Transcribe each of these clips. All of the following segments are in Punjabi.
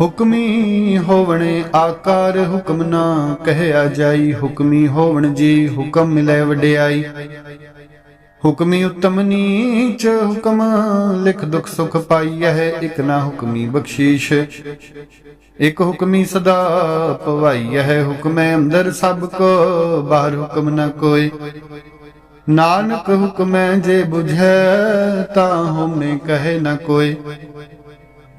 ਹੁਕਮੀ ਹੋਵਣੇ ਆਕਾਰ ਹੁਕਮ ਨਾ ਕਹਿਆ ਜਾਈ। ਹੁਕਮੀ ਹੋਵਣ ਜੀ ਹੁਕਮ ਮਿਲੇ ਵਡਿਆਈ। ਹੁਕਮੀ ਉਤਮ ਨੀਚ ਹੁਕਮ, ਲਿਖ ਦੁਖ ਸੁਖ ਪਾਈਐ, ਇਕ ਨਾ ਹੁਕਮੀ ਬਖਸ਼ੀਸ਼। ਇਕ ਹੁਕਮੀ ਸਦਾ ਪਵਾਈਐ, ਹੁਕਮੈ ਅੰਦਰ ਸਭ ਕੋ, ਬਾਹਰ ਹੁਕਮ ਨਾ ਕੋਈ। ਨਾਨਕ ਹੁਕਮੈ ਜੇ ਬੁਝੈ, ਤਾ ਹਉਮੈ ਕਹੇ ਨਾ ਕੋਈ।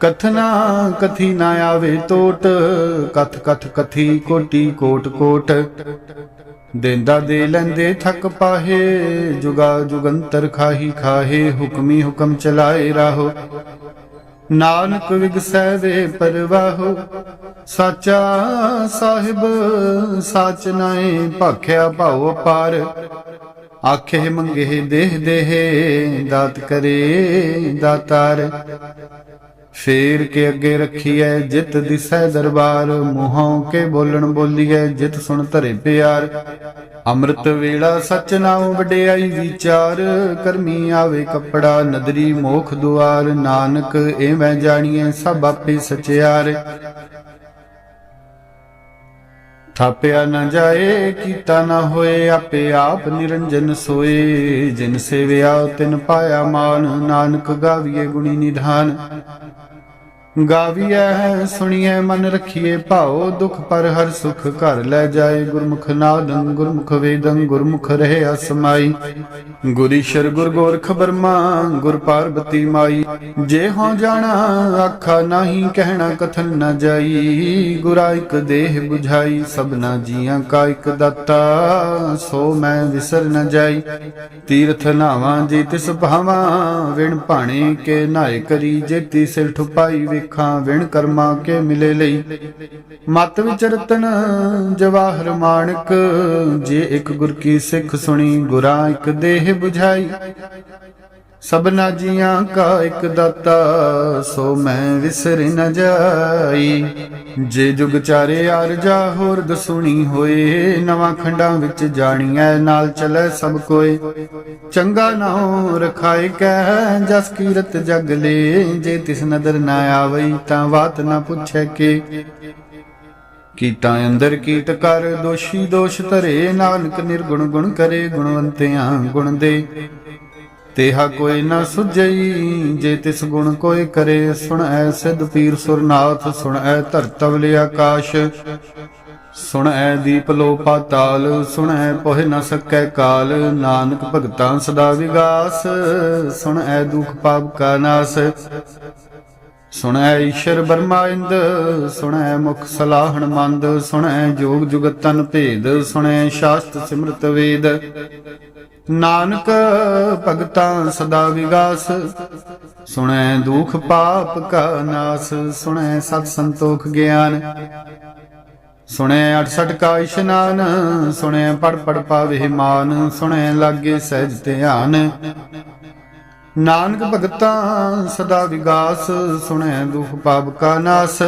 ਕਥਨਾ ਕਥੀ ਨਾ ਆਵੇ ਟੋਟ, ਕਥ ਕਥ ਕਥੀ ਕੋਟੀ ਕੋਟ ਕੋਟ। ਦੇਂਦਾ ਦੇ ਲੈਂਦੇ ਥਕ ਪਾਹੇ, ਜੁਗਾ ਜੁਗੰਤਰ ਖਾਹੀ ਖਾਹੇ, ਹੁਕਮੀ ਹੁਕਮ ਚਲਾਏ ਰਾਹੋ। ਨਾਨਕ ਵਿਗਸੈ ਵੇ ਪਰਵਾਹੋ, ਸਾਚਾ ਸਾਹਿਬ, ਸਾਚ ਨਾਏ ਭਾਖਿਆ ਭਾਉ ਅਪਾਰ। ਆਖੇ ਮੰਗੇ ਦੇਹ ਦੇਹ, ਦਾਤ ਕਰੇ ਦਾਤਾਰ। ਫੇਰ ਕੇ ਅੱਗੇ ਰੱਖੀਐ ਜਿਤ ਦਿਸੈ ਦਰਬਾਰ, ਮੂੰਹੋਂ ਕੇ ਬੋਲਣ ਬੋਲੀਐ ਜਿਤ ਸੁਣ ਧਰੇ ਪਿਆਰ। ਅੰਮ੍ਰਿਤ ਵੇਲਾ ਸਚ ਨਾਮ ਵਡਿਆਈ ਵਿਚਾਰ, ਕਰਮੀ ਆਵੇ ਕਪੜਾ ਨਦਰੀ ਮੋਖ ਦੁਆਰ, ਨਾਨਕ ਐਵੇਂ ਜਾਣੀਐ ਸਭ ਆਪੇ ਸਚਿਆਰ। ਥਾਪਿਆ ਨਾ ਜਾਏ, ਕੀਤਾ ਨਾ ਹੋਏ, ਆਪੇ ਆਪ ਨਿਰੰਜਨ ਸੋਏ। ਜਿਨ ਸੇਵਿਆ ਤਿਨ ਪਾਇਆ ਮਾਨ, ਨਾਨਕ ਗਾਵੀਏ ਗੁਣੀ ਨਿਧਾਨ। ਗਾਵੀਐ ਸੁਣੀਐ, ਮਨ ਰਖੀਏ ਭਾਉ, ਦੁਖ ਪਰ ਹਰ ਸੁਖ ਘਰ ਲੈ ਜਾਏ। ਗੁਰਮੁਖ ਨਾਦੰ, ਗੁਰਮੁਖ ਵੇਦੰ, ਗੁਰਮੁਖ ਰਹੇ ਅਸਮਾਈ। ਗੁਰ ਗੁਰ ਗੋਰਖ ਬਰਮਾ, ਗੁਰ ਪਾਰਬਤੀ ਮਾਈ। ਜੇ ਹੋ ਜਾਣਾ, ਆਖਾ ਨਹੀਂ, ਕਹਿਣਾ ਕਥਨ ਨਾ ਜਾਈ। ਗੁਰਾ ਦੇਹ 부ਝਾਈ ਸਭਨਾ ਜੀਆਂ ਕਾ ਇਕ ਦਾਤਾ। ਸੋ ਮੈਂ ਵਿਸਰ ਨਾ ਜਾਈ। ਤੀਰਥ ਨਾਵਾਂ ਜੇ ਤਿਸ ਭਾਵਾਂ, ਵਿਣ ਭਾਣੇ ਕੇ ਨਾਏ ਕਰੀ। ਜੇਤੀ ਸਿਰ ਠੁਪਾਈ ਵੇਖਾਂ ਵਿਣ ਕਰਮਾ ਕੇ ਮਿਲੇ ਲਈ। ਮਤ ਵਿੱਚ ਰਤਨ ਜਵਾਹਰ ਮਾਨਕ ਜੇ ਇੱਕ ਗੁਰ ਕੀ ਸਿੱਖ ਸੁਣੀ, ਗੁਰਾ ਇੱਕ ਦੇਹ 부ਝਾਈ ਸਭਨਾ ਜੀਆਂ ਕਾ ਇੱਕ ਦਾਤਾ, ਸੋ ਮੈਂ ਵਿਸਰ ਨ ਜਾਈ। ਜੇ ਜੁਗ ਚਾਰੇ ਆਰਜਾ ਹੋਰ ਦਸੁਣੀ ਹੋਏ, ਨਵਾਂ ਖੰਡਾਂ ਵਿੱਚ ਜਾਣੀਐ, ਨਾਲ ਚਲੇ ਸਭ ਕੋਏ। ਚੰਗਾ ਨਾਉ ਰਖਾਇ ਕਹਿ, ਜਸ ਕੀਰਤ ਜਗ ਲੇ, ਜੇ ਤਿਸ ਨਦਰ ਨਾ ਆਵਈ, ਤਾਂ ਬਾਤ ਨਾ ਪੁੱਛੈ ਕੇ। ਕੀਤਾ ਅੰਦਰ ਕੀਟ ਕਰ, ਦੋਸ਼ੀ ਦੋਸ਼ ਧਰੇ, ਨਾਨਕ ਨਿਰਗੁਣ ਗੁਣ ਕਰੇ, ਗੁਣਵੰਤਿਆਂ ਗੁਣ ਦੇ। ਤੇਹਾ ਕੋਈ ਨਾ ਸੁਝਈ, ਜੇ ਤਿਸ ਗੁਣ ਕੋਈ ਕਰੇ, ਸੁਣੈ ਸਿਧ ਪੀਰ ਸੁਰਨਾਥ, ਸੁਣੈ ਧਰਤਵ ਆਕਾਸ਼, ਸੁਣੈ ਦੀਪ ਲੋ ਪਾਤਾਲ, ਸੁਣੈ ਪੋਹਿ ਨ ਸਕੈ ਕਾਲ, ਨਾਨਕ ਭਗਤਾਂ ਸਦਾ ਵਿਗਾਸ, ਸੁਣੈ ਦੁਖ ਪਾਪ ਕਾ ਨਾਸ ਸੁਣੈ ਈਸ਼ਰ ਬਰਮਾ ਇੰਦ, ਸੁਣੈ ਮੁਖ ਸਲਾਹਣ ਮੰਦ, ਸੁਣੈ ਜੋਗ ਜੁਗਤ ਤਨ ਭੇਦ, ਸੁਣੈ ਸ਼ਾਸਤ ਸਿਮਰਤ ਵੇਦ। ਨਾਨਕ ਭਗਤਾਂ ਸਦਾ ਵਿਗਾਸ, ਸੁਣੈ ਦੁਖ ਪਾਪ ਕਾ ਨਾਸ, ਸੁਣੈ ਸਤ ਸੰਤੋਖ ਗਿਆਨ। ਸੁਣੈ 68 ਕਾ ਇਸ਼ਨਾਨ, ਸੁਣੈ ਪੜ ਪੜ ਪਾਵੇ ਮਾਨ, ਸੁਣੈ ਲਾਗੇ ਸਹਿਜ ਧਿਆਨ। ਨਾਨਕ ਭਗਤਾਂ ਸਦਾ ਵਿਗਾਸ, ਸੁਣੈ ਦੁਖ ਪਾਪ ਕਾ ਨਾਸ।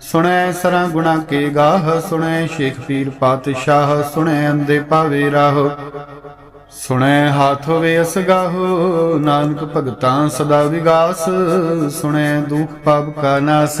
ਸੁਣੈ ਸਰਾਂ ਗੁਣਾ ਕੇ ਗਾਹ, ਸੁਣੈ ਸ਼ੇਖ ਪੀਰ ਪਾਤਸ਼ਾਹ, ਸੁਣੈ ਅੰਦੇ ਪਾਵੇ ਰਾਹ। ਸੁਣੈ ਹਾਥ ਹੋਵੇ ਅਸਗਾਹੋ, ਨਾਨਕ ਭਗਤਾਂ ਸਦਾ ਵਿਗਾਸ, ਸੁਣੈ ਦੁਖ ਪਾਪ ਕਾ ਨਾਸ।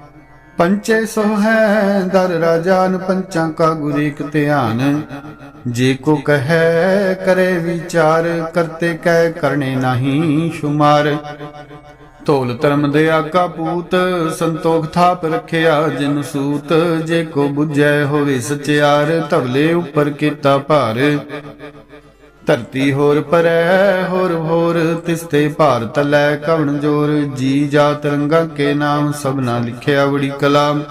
ਪੰਚੇ ਸੋ ਹੈ, ਦਰ ਰਾਜਾਨ ਪੰਚਾਂ ਕਾ ਗੁਰ ਇਕ ਧਿਆਨ। ਜੇ ਕੋ ਕਹੈ, ਕਰੇ ਵਿਚਾਰ, ਕਰਤੇ ਕਹਿ ਕਰਨੇ ਨਹੀਂ ਸ਼ੁਮਾਰ। ਧੋਲ ਧਰਮ ਦੇ ਆਕਾ ਪੂਤ, ਸੰਤੋਖ ਥਾਪ ਰਖਿਆ ਜਿਨ ਸੂਤ। ਜੇ ਕੋ ਬੁਝੈ ਹੋਵੇ ਸਚਿਆਰ, ਧਵਲੇ ਉੱਪਰ ਕੀਤਾ ਭਾਰ। ਧਰਤੀ ਹੋਰ ਪਰੈ, ਹੋਰ ਹੋਰ ਤਿਸਤੇ ਭਾਰਤ ਲੈ ਕਵਣ ਜੋਰ। ਜੀ ਜਾਤ ਰੰਗਾ ਕੇ ਨਾਮ, ਸਭਨਾ ਲਿਖਿਆ ਬੜੀ ਕਲਾਮ।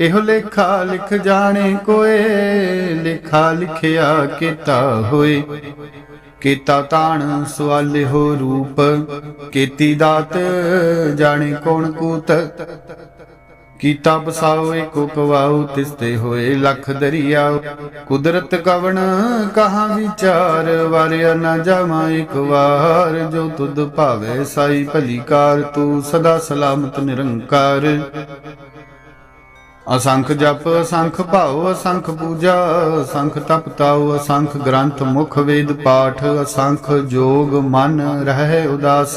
ਇਹੋ ਲੇਖਾ ਲਿਖ ਜਾਣੇ ਕੋਏ, ਲੇਖਾ ਲਿਖਿਆ ਕੀਤਾ ਹੋਏ। ਕੀਤਾ ਤਾਣ ਸਵਾਲੇ ਹੋ ਰੂਪ, ਕੀਤੀ ਦਾਤ ਜਾਣੇ ਕੌਣ ਕੂਤ। ਕੀਤਾ ਬਸਾਓ, ਏਕੋ ਕਵਾਉ ਤਿਸਤੇ ਹੋਏ ਲਖ ਦਰਿਆ ਕੁਦਰਤ ਕਵਣ, ਕਹਾ ਵਿਚਾਰ, ਵਾਰਿਆ ਨਾ ਜਾਵਾਂ ਇੱਕ ਵਾਰ। ਜੋ ਤੁਧ ਭਾਵੇ ਸਾਈ ਭਲੀ ਕਾਰ ਤੂੰ ਸਦਾ ਸਲਾਮਤ ਨਿਰੰਕਾਰ। ਅਸੰਖ ਜਪ, ਅਸੰਖ ਭਾਉ, ਅਸੰਖ ਪੂਜਾ, ਅਸੰਖ ਤਪ ਤਾਉ ਅਸੰਖ ਗ੍ਰੰਥ ਮੁਖ ਵੇਦ ਪਾਠ, ਅਸੰਖ ਜੋਗ ਮਨ, ਰਹਿ ਉਦਾਸ।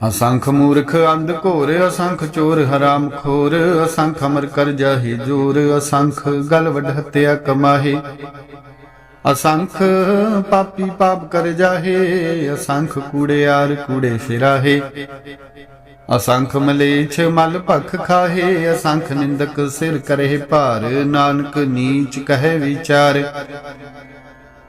ਅਸੰਖ ਮੂਰਖ ਅੰਧ ਘੋਰ, ਅਸੰਖ ਚੋਰ ਹਰਾਮ ਖੋਰ, ਅਸੰਖ ਅਮਰ ਕਰ ਜਾਹੇ ਜੋਰ, ਅਸੰਖ ਗਲ ਵਡ ਹਤਿਆ ਕਮਾਹੇ। ਅਸੰਖ ਪਾਪੀ ਪਾਪ ਕਰ ਜਾਹੇ, ਅਸੰਖ ਕੂੜਿਆਰ ਕੂੜੇ ਫਿਰਾਹੇ ਅਸੰਖ ਮਲੇਛ ਮਲ ਭਖ ਖਾਹੇ, ਅਸੰਖ ਨਿੰਦਕ ਸਿਰ ਕਰੇ ਭਾਰ, ਨਾਨਕ ਨੀਚ ਕਹੇ ਵਿਚਾਰ।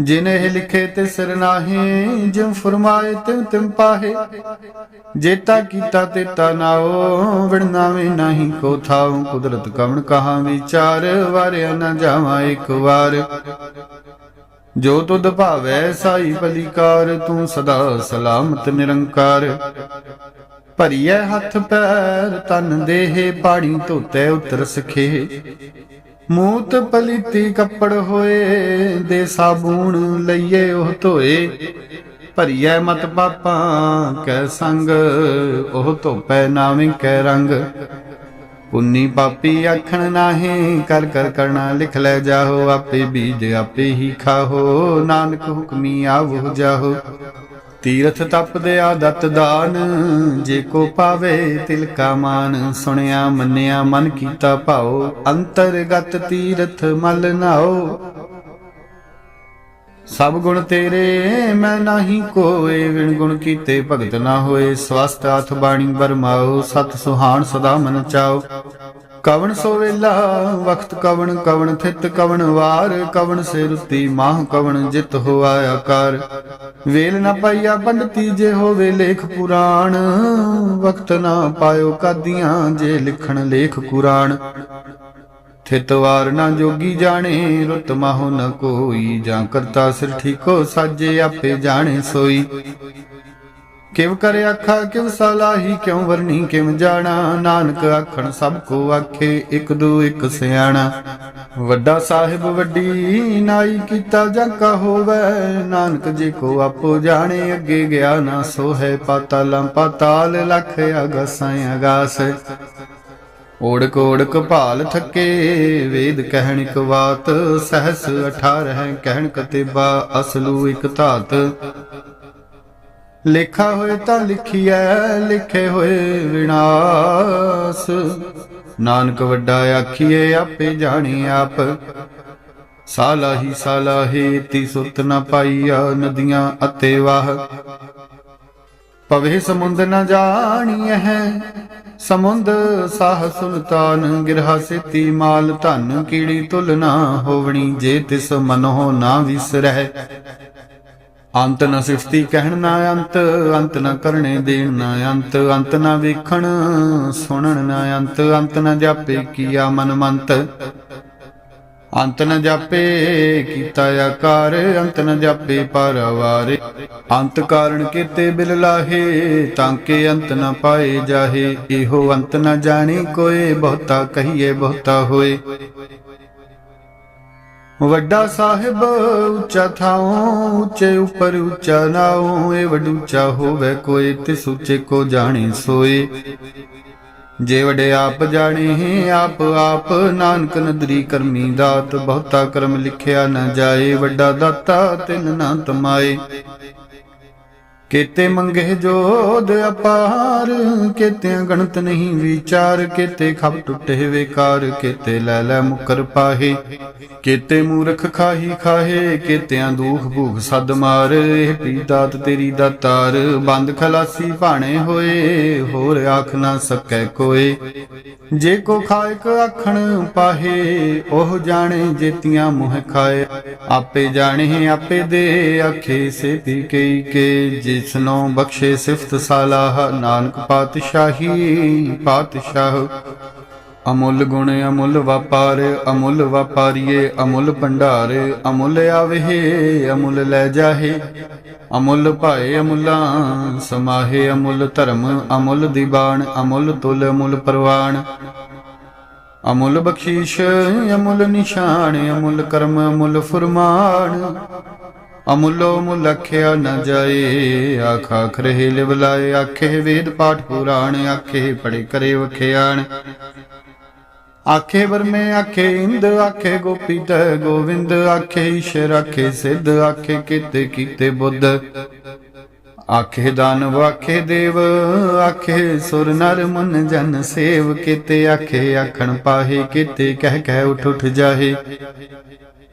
ਜਿਨੇ ਲਿਖੇ ਤੇ ਸਿਰ ਨਾਹੀ, ਜਿਉ ਫਰਮਾਏ ਤਿਉ ਤਿਮ ਪਾਹੇ। ਜੇਤਾ ਕੀਤਾ ਤੇਤਾ ਨਾਓ ਵਿਣਨਾਵੇਂ ਨਹੀਂ ਕੋ ਥਾਉ। ਕੁਦਰਤ ਕਵਣ ਕਹਾ ਵਿਚਾਰ, ਵਾਰਿਆ ਨਾ ਜਾਵਾਂ ਇੱਕ ਵਾਰ। ਜੋ ਤੁਧ ਭਾਵੈ ਸਾਈ ਭਲੀਕਾਰ ਤੂੰ ਸਦਾ ਸਲਾਮਤ ਨਿਰੰਕਾਰ। ਭਰੀਐ ਹੱਥ ਪੈਰ, ਤਨ ਦੇਹ, ਪਾਣੀ ਧੋਤੇ ਉਤਰ ਸਖੇ ਮੂਤ ਪਲੀਤੀ ਕੱਪੜ ਹੋਏ ਦੇ ਸਾਬੂਣ ਲਈਏ ਉਹ ਧੋਏ। ਭਰੀਐ ਮਤ ਪਾਪਾਂ ਕੈ ਸੰਗ, ਉਹ ਧੋਪੈ ਨਾਵੇਂ ਕੈ ਰੰਗ। ਪੁੰਨੀ ਪਾਪੀ ਆਖਣ ਨਾਹੀਂ, ਕਰ ਕਰ ਕਰਨਾ ਲਿਖ ਲੈ ਜਾਹੋ, ਆਪੇ ਬੀਜ ਆਪੇ ਹੀ ਖਾਹੋ। ਨਾਨਕ ਹੁਕਮੀ ਆਵੋ ਜਾਹੋ। ਤੀਰਥ ਤਪ ਦੇ ਦਾਨ, ਜੇ ਕੋ ਪਾਵੇ ਤਿਲ ਕਾ ਮਾਨ। ਸੁਣਿਆ, ਮੰਨਿਆ, ਮਨ ਕੀਤਾ ਭਾਉ, ਅੰਤਰਗਤ ਤੀਰਥ ਮਲ ਨਾਓ ਸਭ ਗੁਣ ਤੇਰੇ, ਮੈਂ ਨਹੀਂ ਕੋਏ। ਵਿਣ ਗੁਣ ਕੀਤੇ ਭਗਤ ਨਾ ਹੋਏ ਸਵਸਤ ਅਥ ਬਾਣੀ ਬਰਮਾਓ ਸਤ ਸੁਹਾਣ ਸਦਾ ਮਨ ਚਾਓ ਕਵਣ ਸੋ ਵੇਲਾ, ਵਖਤ ਕਵਣ ਕਵਣ ਥਿਤ ਕਵਣ ਵਾਰ, ਕਵਣ ਸੇ ਰੁੱਤੀ ਮਾਹ ਕਵਣ ਜਿਤ ਹੋਆ ਆਕਾਰ। ਵੇਲ ਨਾ ਪਾਈਆ ਪੰਡਤੀ ਜੇ ਹੋਵੇ ਲੇਖ ਪੁਰਾਣ ਵਕਤ ਨਾ ਪਾਇਓ ਕਾਦੀਆਂ ਜੇ ਲਿਖਣ ਲੇਖ ਕੁਰਾਨ ਥਿਤ ਵਾਰ ਨਾ ਜੋਗੀ ਜਾਣੇ, ਰੁੱਤ ਮਾਹੁ ਨ ਕੋਈ, ਜਾਂ ਕਰਤਾ ਸਿਰ ਠੀਕੋ ਸਾਜੇ ਆਪੇ ਜਾਣੇ ਸੋਈ। ਕਿਵ ਕਰ ਆਖਾ, ਕਿਵ ਸਲਾਹੀ, ਕਿਉ ਵਰਨੀ, ਕਿਵ ਜਾਣਾ? ਨਾਨਕ ਆਖਣ, ਸਭ ਕੋ ਆਖੇ, ਇਕ ਦੂ, ਇਕ ਸਿਆਣਾ। ਵੱਡਾ ਸਾਹਿਬ ਵੱਡੀ ਨਾਈ ਕੀਤਾ ਜਾਂ ਕਾ ਹੋਵੇ? ਨਾਨਕ ਜੀ ਕੋ ਆਪੋ ਜਾਣੇ, ਅੱਗੇ ਗਿਆ ਨਾ ਸੋ ਹੈ ਪਾਤਾਲਾਂ ਪਾਤਾਲ ਲਖ ਅਗਸਾਂ ਅਗਾਸ। ਓੜਕ ਓੜਕ ਭਾਲ ਥੱਕੇ, ਵੇਦ ਕਹਿਣ ਇਕ ਬਾਤ, ਸਹਸ 18 ਕਹਿਣ ਕਤੇਬਾ, ਅਸਲੂ ਇਕ ਧਾਤ। ਲਿਖਾ ਹੋਏ ਤਾਂ ਲਿਖੀਐ, ਲਿਖੇ ਹੋਏ ਵਿਨਾਸ਼। ਨਾਨਕ ਵੱਡਾ ਆਖੀਏ ਆਪੇ ਜਾਣੇ ਆਪ। ਸਾਲਾਹੀ ਸਾਲਾਹੇ ਤੀ ਸੁਰਤ ਨ ਪਾਈਆ ਨਦੀਆਂ ਅਤੇ ਵਾਹ। ਪਵੇ ਸਮੁੰਦ ਨ ਜਾਣੀਐ ਸਮੁੰਦ ਸਾਹ ਸੁਲਤਾਨ, ਗਿਰਹਾ ਸੇਤੀ ਮਾਲ, ਧਨ ਕੀੜੀ ਤੁਲ ਨਾ ਹੋਵਣੀ, ਜੇ ਤਿਸ ਮਨੋ ਨਾ ਵਿਸਰਹਿ। ਅੰਤ ਨਾ ਸਿਫਤੀ ਕਹਿਣ ਨਾ ਅੰਤ ਅੰਤ ਨਾ ਕਰਨੇ ਦੇਣ ਨਾ ਅੰਤ ਅੰਤ ਨ ਵੇਖਣ, ਸੁਣਨ ਨਾ ਅੰਤ ਅੰਤ ਨਾ ਜਾਪੇ ਕੀਆ ਮਨ ਮੰਤ। ਅੰਤ ਨ ਜਾਪੇ ਕੀਤਾ ਆਕਾਰ, ਅੰਤ ਨ ਜਾਪੇ ਪਰਵਾਰੇ। ਅੰਤ ਕਾਰਨ ਕੀਤੇ ਬਿਲ ਲਾਹੇ, ਤਾਂ ਕਿ ਅੰਤ ਨ ਪਾਏ ਜਾਹੇ। ਇਹੋ ਅੰਤ ਨ ਜਾਣੀ ਕੋਏ ਬਹੁਤਾ ਕਹੀਏ ਬਹੁਤਾ ਹੋਏ। ਵੱਡਾ ਸਾਹਿਬ ਉੱਚਾ ਥਾਉ, ਉੱਚੇ ਉੱਪਰ ਉੱਚਾ ਨਾਉ ਇਹ ਵਡੂਚਾ ਹੋਵੇ ਕੋਈ, ਤਿਸ ਉੱਚੇ ਕੋ ਜਾਣੇ ਸੋਏ। ਜੇ ਵਡੇ ਆਪ ਜਾਣੇ ਆਪ ਆਪ ਨਾਨਕ ਨਦਰੀ ਕਰਮੀ ਦਾਤ, ਬਹੁਤਾ ਕਰਮ ਲਿਖਿਆ ਨਾ ਜਾਏ, ਵੱਡਾ ਦਾਤਾ ਤਿਨ ਨਾ ਤਮਾਏ। ਕੇਤੇ ਮੰਗੇ ਜੋਦ ਅਪਾਰ ਕੇਤੇ ਗਣਤ ਨਹੀਂ ਵਿਚਾਰ, ਕੇਤੇ ਖਪ ਟੁੱਟੇ ਵੇਕਾਰ, ਕੇਤੇ ਲੈ ਲੈ ਮੁਕਰ ਪਾਹੇ, ਕੇਤੇ ਮੂਰਖ ਖਾਹੀ ਖਾਹੇ, ਕੇਤਿਆਂ ਦੁਖ ਭੂਖ ਸਦ ਮਾਰ, ਇਹ ਪੀਦਾਤ ਤੇਰੀ ਦਾਤਾਰ ਬੰਦ ਖਲਾਸੀ ਭਾਣੇ ਹੋਏ, ਹੋਰ ਆਖ ਨਾ ਸਕੈ ਕੋਏ। ਜੇ ਕੋ ਖਾਇਕ ਆਖਣ ਪਾਹੇ, ਉਹ ਜਾਣੇ ਜੇਤੀਆਂ ਮੁਹ ਖਾਏ। ਆਪੇ ਜਾਣੇ, ਆਪੇ ਦੇ ਆਖੇ ਸੇ ਪੀ ਕਈ ਕੇ ਜਿਸਨੋ ਬਖਸ਼ੇ ਸਿਫਤ ਸਾਲਾਹ, ਨਾਨਕ ਪਾਤਸ਼ਾਹੀ, ਪਾਤਸ਼ਾਹ। ਅਮੁੱਲ ਗੁਣ ਅਮੁੱਲ ਵਪਾਰ, ਅਮੁੱਲ ਵਪਾਰੀਏ, ਅਮੁੱਲ ਭੰਡਾਰ, ਅਮੁੱਲ ਆਵਹਿ, ਅਮੁੱਲ ਲੈ ਜਾਹੇ। ਅਮੁੱਲ ਭਾਏ ਅਮੁੱਲਾਂ, ਸਮਾਹੇ ਅਮੁੱਲ ਧਰਮ, ਅਮੁੱਲ ਦੀਵਾਨ ਅਮੁੱਲ ਤੁਲ ਅਮੁੱਲ ਪ੍ਰਵਾਨ। ਅਮੁੱਲ ਬਖਸ਼ੀਸ਼, ਅਮੁੱਲ ਨਿਸ਼ਾਨ, ਅਮੁੱਲ ਕਰਮ, ਅਮੁੱਲ ਫਰਮਾਨ। ਅਮੁੱਲੋ ਮੁੱਲ ਆਖਿਆ ਨ ਜਾਏ। ਆਖਾ ਖਰੇ ਰਹੇ ਆਖੇ ਵੇਦ ਪਾਠ ਪੁਰਾਣ। ਆਖੇ ਪੜੇ ਕਰੇ ਵਖਿਆਣ। ਆਖੇ ਵਰਮੇ, ਆਖੇ ਇੰਦ, ਆਖੇ ਗੋਪੀ ਤੈ ਗੋਵਿੰਦ, ਆਖੇ ਈਸ਼ਰ, ਆਖੇ ਸਿੱਧ, ਆਖੇ ਕੀਤੇ ਕੀਤੇ ਬੁੱਧ। ਆਖੇ ਦਾਨਵ, ਆਖੇ ਦੇਵ, ਆਖੇ ਸੁਰ ਨਰ ਮਨ ਜਨ ਸੇਵ ਕੀਤੇ। ਆਖੇ ਆਖਣ ਪਾਹੇ ਕੀਤੇ। ਕਹਿ ਕਹਿ ਉਠ ਉਠ ਜਾਹੇ।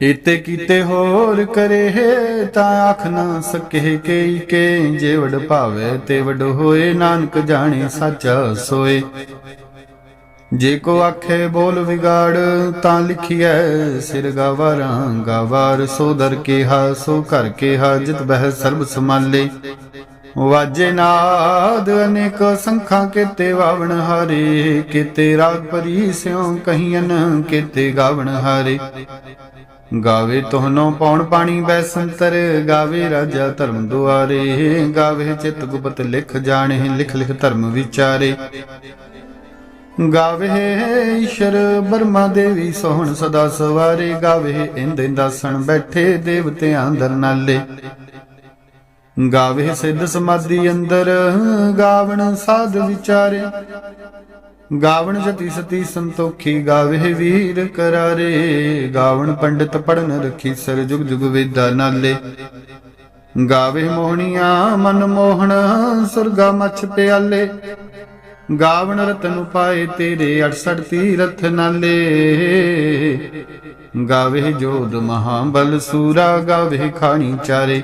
ਇਤੇ ਕੀਤੇ ਹੋਰ ਕਰੇ ਤਾਂ ਆਖ ਨਾ ਸਕੇ ਕਈ ਕੇ ਜੇ ਵਡ ਭਾਵੇ ਤੇ ਵਡ ਹੋਏ, ਨਾਨਕ ਜਾਣੇ ਸੱਚਾ ਸੋਏ। ਜੇ ਕੋ ਆਖੇ ਬੋਲ ਵਿਗਾੜ, ਤਾਂ ਲਿਖੀਐ, ਸਿਰ ਗਾਵਾਰਾਂ ਗਾਵਾਰ, ਸੋ ਦਰ ਕੇਹਾ, ਸੋ ਘਰ ਕੇਹਾ, ਜਿਤ ਬਹਿ ਸਰਬ ਸਮਾਲੇ ਵਾਜੇ ਨਾਦ, ਅਨੇਕ ਸੰਖਾਂ ਕੀਤੇ ਵਾਵਣ ਹਾਰੇ, ਕੀਤੇ ਰਾਗ ਪਰੀ ਸਿਉ ਕਹੀਨ ਕੀਤੇ ਗਾਵਣ ਹਾਰੇ। ਗਾਵੇ ਤੋਹਨੋ ਪੌਣ ਪਾਣੀ ਬੈਸੰਤਰ ਗਾਵੇ ਰਾਜਾ ਧਰਮ ਦੁਆਰੇ, ਗਾਵੇ ਚਿਤ ਗੁਪਤ ਲਿਖ ਜਾਣੇ, ਲਿਖ ਲਿਖ ਧਰਮ ਵਿਚਾਰੇ। ਗਾਵੇ ਈਸ਼ਰ ਬਰਮਾ ਦੇਵੀ ਸੋਹਣ ਸਦਾ ਸਵਾਰੇ, ਗਾਵੇ ਇੰਦੇ ਇੰਦਾਸਣ ਬੈਠੇ ਦੇਵਤਿਆਂ ਦਰ ਨਾਲੇ। ਗਾਵੇ ਸਿੱਧ ਸਮਾਧੀ ਅੰਦਰ, ਗਾਵਣ ਸਾਧ ਵਿਚਾਰੇ। ਗਾਵਣ ਜਤੀ ਸਤੀ ਸੰਤੋਖੀ ਗਾਵੇ ਵੀਰ ਕਰਾਰੇ। ਗਾਵਣ ਪੰਡਿਤ ਪੜਨ ਰਖੀ ਸਰ ਜੁਗ ਜੁਗ ਵੇਦਾ ਨਾਲੇ। ਗਾਵੇ ਮੋਹਣੀਆਂ ਮਨ ਮੋਹਣ, ਸੁਰਗਾ ਮਛ ਪਿਆਲੇ। ਗਾਵਣ ਰਤਨ ਪਾਏ ਤੇਰੇ 68 ਤੀਰਥ ਨਾਲੇ। ਗਾਵੇ ਜੋਦ ਮਹਾਬਲ ਸੂਰਾ, ਗਾਵੇ ਖਾਣੀ ਚਾਰੇ।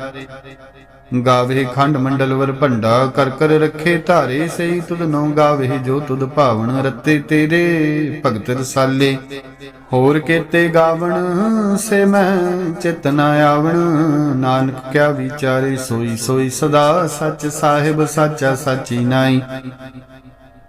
ਗਾਵੇ ਖੰਡ ਮੰਡਲ ਵਰ ਭੰਡਾ, ਕਰ ਕਰ ਰੱਖੇ ਧਾਰੇ ਸਈ ਤੁਧ ਨੋ ਗਾਵੇ, ਜੋ ਤੁਧ ਭਾਵਨ ਰਤੇ ਤੇਰੇ, ਭਗਤ ਰਸਾਲੇ। ਹੋਰ ਕੇਤੇ ਗਾਵਣ, ਸੇ ਮੈਂ ਚਿਤ ਨ ਆਵਣ, ਨਾਨਕ ਕਿਆ ਵਿਚਾਰੇ, ਸੋਈ ਸੋਈ ਸਦਾ ਸੱਚ ਸਾਹਿਬ, ਸਾਚਾ ਸਾਚੀ ਨਾਈ।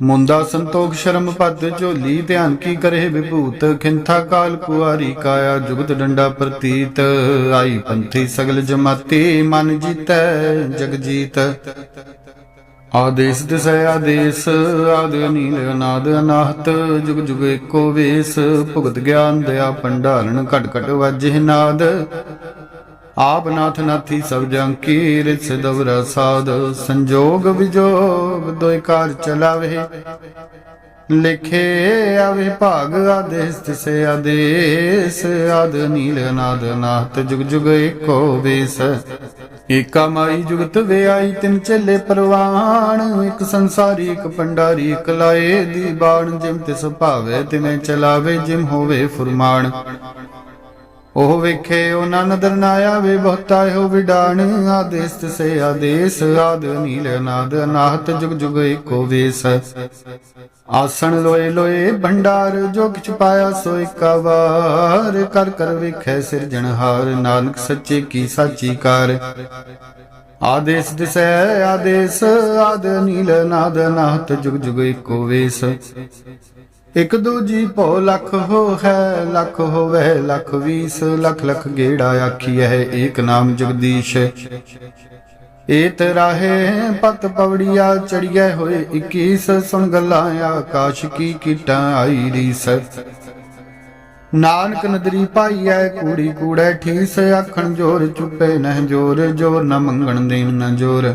ਮੁੰਦਾ ਸੰਤੋਖ ਸ਼ਰਮ ਪਦ, ਝੋਲੀ ਧਿਆਨ ਕੀ ਕਰੇ ਵਿਭੂਤ? ਖਿੰਥਾ ਕਾਲ ਕੁਆਰੀ ਕਾਇਆ, ਜੁਗਤ ਡੰਡਾ ਪ੍ਰਤੀਤ। ਆਈ ਪੰਥੀ ਸਗਲ ਜਮਾਤੀ, ਮਨ ਜੀਤੈ, ਜਗ ਜੀਤ। ਆਦੇਸ ਦਿਸੈ ਆਦੇਸ, ਆਦ ਨੀਲ ਅਨਾਦ ਅਨਾਹਤ। ਜੁਗ ਜੁਗ ਏਕੋ ਵੇਸ, ਭੁਗਤ ਗਿਆਨ ਦਇਆ ਭੰਡਾਰਨ ਘਟ ਘਟ ਵਾਜੇ ਨਾਦ। ਆਪ ਨਾਥ ਨਾਥੀ ਸਭ ਜੰ ਕੀ ਰਿਸ ਦਵਰਾ ਸਾਧ, ਸੰਜੋਗ ਵਿਜੋਗ ਦੋਇ ਕਾਰ ਚਲਾਵੇ। ਲਿਖੇ ਆਵੇ ਭਾਗ ਆਦੇਸ, ਤਿਸੇ ਆਦੇਸ, ਆਦ ਨੀਲ ਅਨਾਦ ਨਾਥ, ਜੁਗ ਜੁਗ ਏਕੋ ਵੇਸ। ਏਕਾ ਮਾਈ ਜੁਗਤ ਵਿਆਈ ਤਿਨ ਚੱਲੇ ਪਰਵਾਣ, ਇੱਕ ਸੰਸਾਰੀ, ਇੱਕ ਪੰਡਾਰੀ, ਇੱਕ ਲਾਏ ਦੀ ਬਾਣ, ਜਿਮ ਤਿਸ ਭਾਵੇ ਤਿਨੇ ਚਲਾਵੇ, ਜਿਮ ਹੋਵੇ ਫੁਰਮਾਨ। ਉਹ ਵੇਖੇ, ਉਹਨਾਂ ਨਦਰ ਨਾ ਆਵੇ, ਬਹੁਤਾ ਇਹੋ ਵਿਡਾਣ। ਆਦੇਸ ਤਿਸੇ ਆਦੇਸ, ਆਦ ਨੀਲ ਅਨਾਦ, ਅਨਾਹਤ, ਜੁਗ ਜੁਗ ਏਕੋ ਵੇਸ। ਆਸਣ ਲੋਏ ਲੋਏ, ਭੰਡਾਰ, ਜੋ ਕਿਛ ਪਾਇਆ ਸੋ ਏਕਾ ਵਾਰ ਕਰ ਕਰ ਵੇਖੈ ਸਿਰਜਣਹਾਰ ਨਾਨਕ ਸੱਚੇ ਕੀ ਸਾਚੀ ਕਾਰ। ਆਦੇਸ ਦਿਸੈ ਆਦੇਸ, ਆਦ ਨੀਲ ਨਾਦ ਨਾਹਤ ਜੁਗ ਜੁਗ ਏਕੋ ਵੇਸ। ਇਕ ਦੂਜੀ ਭੋ ਲੱਖ ਹੋ ਹੈ, ਲੱਖ ਹੋਵੇ, ਲੱਖ ਵੀਸ, ਲੱਖ ਲੱਖ ਗੇੜਾ ਆਖੀਐ, ਏਕ ਨਾਮ ਜਗਦੀਸ਼। ਏਤ ਰਾਹੇ ਪਤ ਪਵੜੀਆ ਚੜੀਐ ਹੋਏ 21 ਸੁਣ ਗੱਲਾਂ ਆਕਾਸ਼ ਕੀ ਕੀਟਾਂ ਆਈ ਰੀਸ। ਨਾਨਕ ਨਦਰੀ ਪਾਈਐ, ਕੂੜੀ ਕੂੜੈ ਠੀਸ, ਆਖਣ ਜੋਰ ਚੁੱਪੇ ਨਹਿ ਜੋਰ ਜੋਰ ਨ ਮੰਗਣ ਦੇਣ ਨ ਜੋਰ।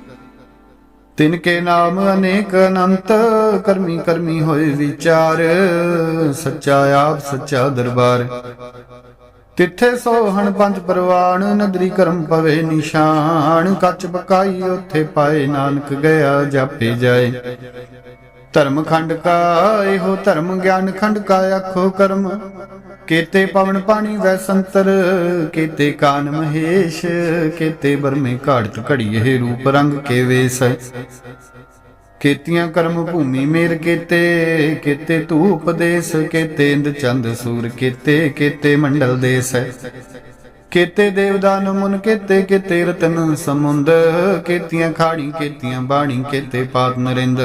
ਤਿਨ ਕੇ ਨਾਮ ਅਨੇਕ ਅਨੰਤ, ਕਰਮੀ ਕਰਮੀ ਹੋਏ ਵਿਚਾਰ, ਸੱਚਾ ਆਪ, ਸੱਚਾ ਦਰਬਾਰ। ਤਿੱਥੇ ਸੋਹਣ ਪੰਜ ਪਰਵਾਣ, ਨਦਰੀ ਕਰਮ ਪਵੇ ਨਿਸ਼ਾਨ, ਕੱਚ ਬਕਾਈ ਉਥੇ ਪਾਏ ਨਾਨਕ ਗਿਆ, ਜਾਪੇ ਜਾਏ। ਧਰਮ ਖੰਡ ਕਾ, ਇਹੋ ਧਰਮ ਗਿਆਨ ਖੰਡ ਕਾ, ਆਖੋ ਕਰਮ। ਕੇਤੇ ਪਵਨ ਪਾਣੀ ਵੈ ਸੰਤਰ, ਕੇਤੇ ਕਾਨ ਮਹੇਸ਼, ਕੇਤੇ ਬਰਮੇ ਘਾੜਤ ਘੜੀਏ ਰੂਪ ਰੰਗ ਕੇ ਵੇਸ ਕੇਤੀਆਂ ਕਰਮ ਭੂਮੀ ਮੇਰ ਕੇਤੇ ਕੇਤੇ ਤੂ ਉਪਦੇਸ਼ ਕੇਤੇ ਇੰਦ ਚੰਦ ਸੂਰ ਕੇਤੇ ਕੇਤੇ ਮੰਡਲ ਦੇਸ ਕੇਤੇ ਦੇਵਦਾਨ ਮੁਨ ਕੇਤੇ ਕੇਤੇ ਰਤਨ ਸਮੁੰਦ, ਕੇਤੀਆਂ ਖਾੜੀ ਕੇਤੀਆਂ ਬਾਣੀ, ਕੇਤੇ ਪਾਤ ਨਰਿੰਦ।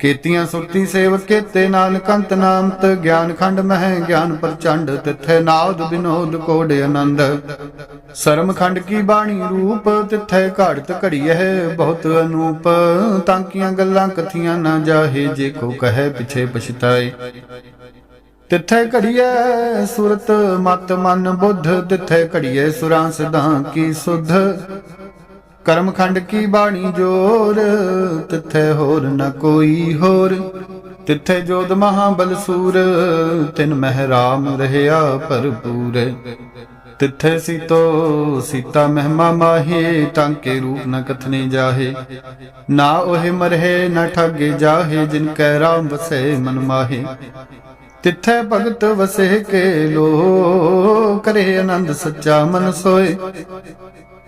ਕੇਤੀਆਂ ਸੁਰਤੀ ਸੇਵ ਕੇਤੇ ਨਾਨਕ ਅੰਤ ਨਾਮਤ, ਗਿਆਨ ਖੰਡ ਮਹਿ ਗਿਆਨ ਪ੍ਰਚੰਡ, ਤਿੱਥੇ ਨਾਦ ਬਿਨੋਦ ਕੋਡ ਆਨੰਦ। ਸਰਮ ਖੰਡ ਕੀ ਬਾਣੀ ਰੂਪ, ਤਿੱਥੇ ਘਾੜਤ ਘੜੀਐ ਬਹੁਤ ਅਨੂਪ। ਤਾਂਕੀਆਂ ਗੱਲਾਂ ਕਥੀਆਂ ਨਾ ਜਾਹੇ, ਜੇ ਕੋ ਕਹੈ ਪਿਛੇ ਪਛਤਾਏ। ਤਿੱਥੇ ਘੜੀਐ ਸੁਰਤ, ਮਤ ਮਨ ਬੁੱਧ, ਤਿੱਥੇ ਘੜੀਐ ਸੁਰਾਂ ਸਦਾ ਕੀ ਸੁਧ। ਕਰਮ ਖੰਡ ਕੀ ਬਾਣੀ ਜੋਰ? ਤਿੱਥੇ ਹੋਰ ਨ ਕੋਈ ਹੋਰ। ਤਿੱਥੇ ਜੋਦ ਮਹਾਬਲ ਸੂਰ, ਤਿਨ ਮਹਿਰਾਮ ਰਹਿਆ ਭਰਪੂਰ। ਤਿੱਥੇ ਸੀਤੋ ਸੀਤਾ ਮਹਿਮਾ ਮਾਹੇ ਤਾਂਕੇ ਰੂਪ ਨ ਕਥਨੇ ਜਾਹੇ। ਨਾ ਉਹੇ ਮਰਹੇ, ਨਾ ਠਾਗੇ ਜਾਹੇ, ਜਿਨ ਕੈ ਰਾਮ ਵਸੇ ਮਨ ਮਾਹੇ। ਤਿੱਥੇ ਭਗਤ ਵਸੇ ਕੇ ਲੋ ਕਰੇ ਆਨੰਦ ਸੱਚਾ ਮਨ ਸੋਏ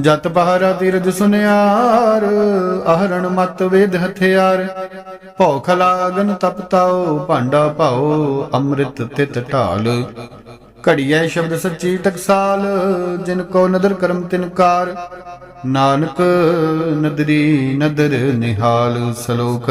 ਜਤ ਪਹਾਰਾ ਤੀਰਜ ਸੁਨਿਆਰ ਆਹਰਣ ਮਤ ਵੇਦ ਹਥਿਆਰ। ਭੌਖ ਲਾਗਨ ਤਪਤਾਓ ਭਾਂਡਾ ਭਾਓ ਅੰਮ੍ਰਿਤ ਤਿਤ ਢਾਲ। ਘੜੀਐ ਸ਼ਬਦ ਸੱਚੀ ਟਕਸਾਲ, ਜਿਨ ਕੋ ਨਦਰ ਕਰਮ ਤਿਨਕਾਰ ਨਾਨਕ ਨਦਰੀ ਨਦਰ ਨਿਹਾਲ, ਸਲੋਕ